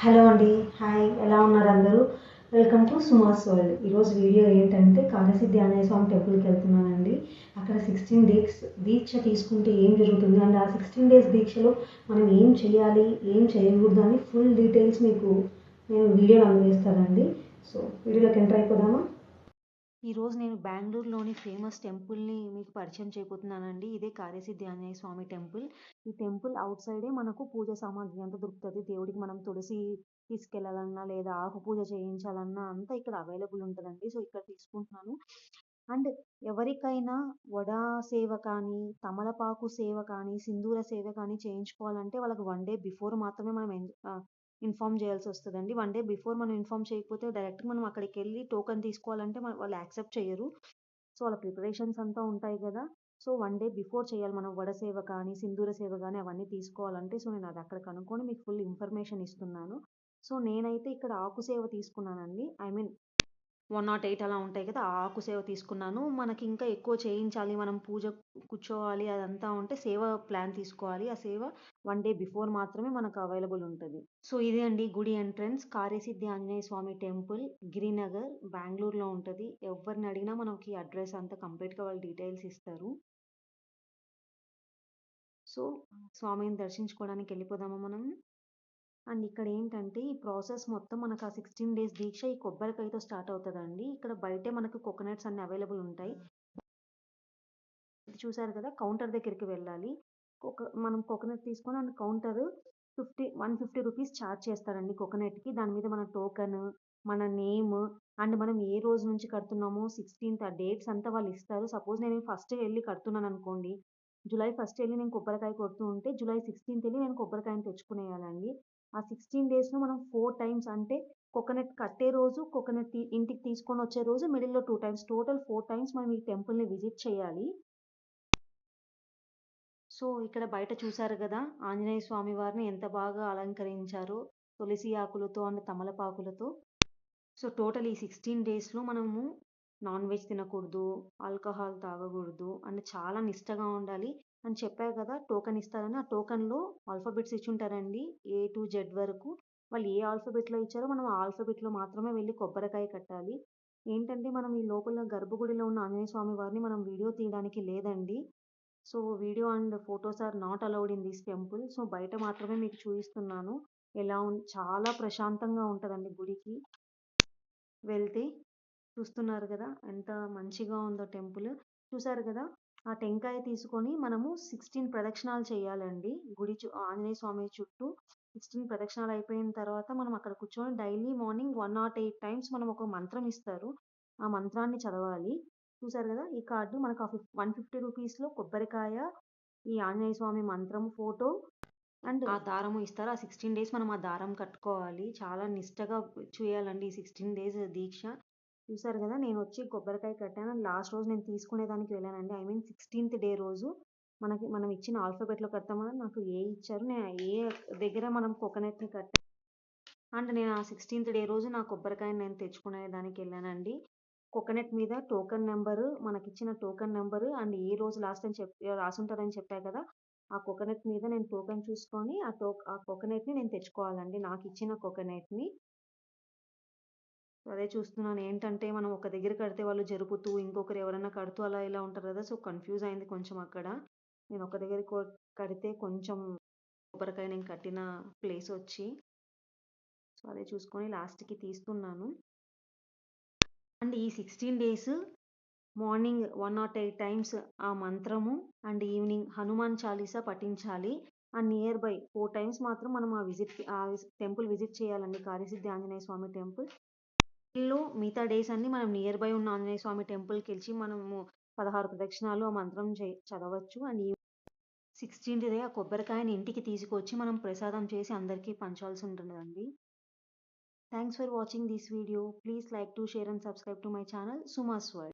Hello అండి. Hi. ఎలా ఉన్నారు అందరూ? Welcome to Suma's world. ఈరోజు వీడియో ఏంటంటే కాళసిద్ధి ఆంజనేయ స్వామి టెంపుల్కి వెళ్తున్నానండి. అక్కడ సిక్స్టీన్ డేస్ దీక్ష తీసుకుంటే ఏం జరుగుతుంది? అండ్ ఆ సిక్స్టీన్ డేస్ దీక్షలో మనం ఏం చేయాలి? ఏం చేయకూడదు? అని ఫుల్ డీటెయిల్స్ మీకు నేను వీడియోలో అందజేస్తానండి. సో వీడియోలోకి ఎంటర్ అయిపోదామా? ఈరోజు నేను బెంగళూరులోని ఫేమస్ టెంపుల్ని మీకు పరిచయం చేయబోతున్నానండి. ఇదే కార్యసిద్ధి ఆంజనేయ స్వామి టెంపుల్. ఈ టెంపుల్ అవుట్ సైడే మనకు పూజ సామాగ్రి అంతా దొరుకుతుంది. దేవుడికి మనం తులసి తీసుకెళ్ళాలన్నా లేదా ఆకు పూజ చేయించాలన్నా అంతా ఇక్కడ అవైలబుల్ ఉంటుందండి. సో ఇక్కడ తీసుకుంటున్నాను. అండ్ ఎవరికైనా వడ సేవ కానీ తమలపాకు సేవ కానీ సింధూర సేవ కానీ చేయించుకోవాలంటే వాళ్ళకి వన్ డే బిఫోర్ మాత్రమే మనం ఇన్ఫామ్ చేయాల్సి వస్తుందండి వన్ డే బిఫోర్ మనం ఇన్ఫామ్ చేయకపోతే డైరెక్ట్ మనం అక్కడికి వెళ్ళి టోకెన్ తీసుకోవాలంటే వాళ్ళు యాక్సెప్ట్ చేయరు సో వాళ్ళ ప్రిపరేషన్స్ అంతా ఉంటాయి కదా సో వన్ డే బిఫోర్ చేయాలి. మనం వడసేవ కానీ సింధూర సేవ కానీ అవన్నీ తీసుకోవాలంటే సో నేను అది అక్కడ కనుక్కొని మీకు ఫుల్ ఇన్ఫర్మేషన్ ఇస్తున్నాను. సో నేనైతే ఇక్కడ ఆకు సేవ తీసుకున్నానండి. I mean one nought eight అలా ఉంటాయి కదా ఆ ఆకు సేవ తీసుకున్నాను. మనకి ఇంకా ఎక్కువ చేయించాలి మనం పూజ కూర్చోవాలి అదంతా ఉంటే సేవ ప్లాన్ తీసుకోవాలి. ఆ సేవ వన్ డే బిఫోర్ మాత్రమే మనకు అవైలబుల్ ఉంటుంది. సో ఇదే అండి గుడి ఎంట్రన్స్. కార్యసిద్ధి ఆంజనేయ స్వామి టెంపుల్ గిరినగర్ బెంగళూరులో ఉంటుంది. ఎవరిని అడిగినా మనకి అడ్రస్ అంతా కంప్లీట్గా వాళ్ళు డీటెయిల్స్ ఇస్తారు. సో స్వామిని దర్శించుకోవడానికి వెళ్ళిపోదామా మనం? అండ్ ఇక్కడ ఏంటంటే ఈ ప్రాసెస్ మొత్తం మనకు ఆ సిక్స్టీన్ డేస్ దీక్ష ఈ కొబ్బరికాయతో స్టార్ట్ అవుతుందండి. ఇక్కడ బయటే మనకు కోకోనట్స్ అన్ని అవైలబుల్ ఉంటాయి. చూసారు కదా కౌంటర్ దగ్గరికి వెళ్ళాలి. ఒక మనం కోకోనట్ తీసుకొని and counter fifty one fifty rupees charge చేస్తారండి కోకోనట్కి. దాని మీద మన టోకెన్ మన నేమ్ అండ్ మనం ఏ రోజు నుంచి కడుతున్నామో సిక్స్టీన్త్ ఆ డేట్స్ అంతా వాళ్ళు ఇస్తారు. సపోజ్ నేను ఫస్ట్ వెళ్ళి కడుతున్నాను అనుకోండి జూలై ఫస్ట్ వెళ్ళి నేను కొబ్బరికాయ కొడుతూ ఉంటే జూలై సిక్స్టీన్త్ వెళ్ళి నేను కొబ్బరికాయని తెచ్చుకునేయాలండి. ఆ సిక్స్టీన్ డేస్లో మనం ఫోర్ టైమ్స్ అంటే కోకోనట్ కట్టే రోజు కోకోనట్ ఇంటికి తీసుకొని వచ్చే రోజు మిడిల్లో two times total four times మనం ఈ టెంపుల్ని విజిట్ చేయాలి. సో ఇక్కడ బయట చూసారు కదా ఆంజనేయ స్వామి వారిని ఎంత బాగా అలంకరించారో తులసి ఆకులతో అండ్ తమలపాకులతో. సో టోటల్ ఈ సిక్స్టీన్ డేస్లో మనము నాన్ వెజ్ తినకూడదు ఆల్కహాల్ తాగకూడదు అండ్ చాలా నిష్టగా ఉండాలి. అని చెప్పారు కదా టోకెన్ ఇస్తారని. ఆ టోకెన్లో ఆల్ఫాబెట్స్ ఇచ్చి ఉంటారండి ఏ టు జెడ్ వరకు. వాళ్ళు ఏ ఆల్ఫాబెట్లో ఇచ్చారో మనం ఆ ఆల్ఫాబెట్లో మాత్రమే వెళ్ళి కొబ్బరికాయ కట్టాలి. ఏంటంటే మనం ఈ లోపల గర్భగుడిలో ఉన్న ఆంజనేయ స్వామి వారిని మనం వీడియో తీయడానికి లేదండి. So video and photos are not allowed in this temple. So బయట మాత్రమే మీకు చూపిస్తున్నాను. ఎలా చాలా ప్రశాంతంగా ఉంటుందండి గుడికి. వెళ్తే చూస్తున్నారు కదా! ఎంత మంచిగా ఉందో టెంపుల్. చూసారు కదా! ఆ టెంకాయ తీసుకొని మనము సిక్స్టీన్ ప్రదక్షిణాలు చేయాలండి. గుడి చు ఆంజనేయ స్వామి చుట్టూ సిక్స్టీన్ ప్రదక్షిణాలు అయిపోయిన తర్వాత మనం అక్కడ కూర్చొని daily morning one nought eight times మనం ఒక మంత్రం ఇస్తారు. ఆ మంత్రాన్ని చదవాలి. చూసారు కదా! ఈ కార్డు మనకు ఆ ఫిఫ్ వన్ ఫిఫ్టీ రూపీస్లో కొబ్బరికాయ ఈ ఆంజనేయ స్వామి మంత్రం ఫోటో అండ్ ఆ దారము ఇస్తారు. ఆ సిక్స్టీన్ డేస్ మనం ఆ దారం కట్టుకోవాలి. చాలా నిష్టగా చేయాలండి ఈ సిక్స్టీన్ డేస్ దీక్ష. చూసారు కదా నేను వచ్చి కొబ్బరికాయ కట్టాను. లాస్ట్ రోజు నేను తీసుకునేదానికి వెళ్ళానండి. ఐ మీన్ సిక్స్టీన్త్ డే రోజు మనకి మనం ఇచ్చిన ఆల్ఫాబెట్లో కడతామని నాకు ఏ ఇచ్చారు? నేను ఏ దగ్గర మనం కోకోనట్ని కట్టాను అండ్ నేను ఆ సిక్స్టీన్త్ డే రోజు నా కొబ్బరికాయని నేను తెచ్చుకునే దానికి వెళ్ళానండి. కోకోనట్ మీద టోకెన్ నెంబరు మనకిచ్చిన టోకెన్ నెంబరు అండ్ ఏ రోజు లాస్ట్ అని చెప్పి రాసుంటారని చెప్పా కదా ఆ కోకోనట్ మీద నేను టోకెన్ చూసుకొని ఆ టో ఆ కోకోనట్ని నేను తెచ్చుకోవాలండి. నాకు ఇచ్చిన కోకోనట్ని. అదే చూస్తున్నాను. ఏంటంటే మనం ఒక దగ్గర కడితే వాళ్ళు జరుపుతూ ఇంకొకరు ఎవరైనా కడుతూ అలా ఇలా ఉంటారు కదా! సో కన్ఫ్యూజ్ అయింది కొంచెం అక్కడ. నేను ఒక దగ్గర కడితే కొంచెం కొబ్బరికాయ నేను కట్టిన ప్లేస్ వచ్చి. సో అదే చూసుకొని లాస్ట్కి తీస్తున్నాను. అండ్ ఈ sixteen days morning one nought eight times ఆ మంత్రము and evening Hanuman Chalisa పఠించాలి. And near by four times మాత్రం మనం ఆ విజిట్ ఆ టెంపుల్ విజిట్ చేయాలండి. కార్యసిద్ధి ఆంజనేయ స్వామి టెంపుల్ లో మిగతా డేస్ అన్ని మనం నియర్ బై ఉన్న ఆంజనేయ స్వామి టెంపుల్కి వెళ్ళి మనము పదహారు ప్రదక్షిణాలు ఆ మంత్రం చదవచ్చు. అండ్ ఈ సిక్స్టీన్త్ డే ఆ కొబ్బరికాయని ఇంటికి తీసుకొచ్చి మనం ప్రసాదం చేసి అందరికీ పంచాల్సి ఉంటుందండి. Thanks for watching this video please like to share and subscribe to my channel Suma's world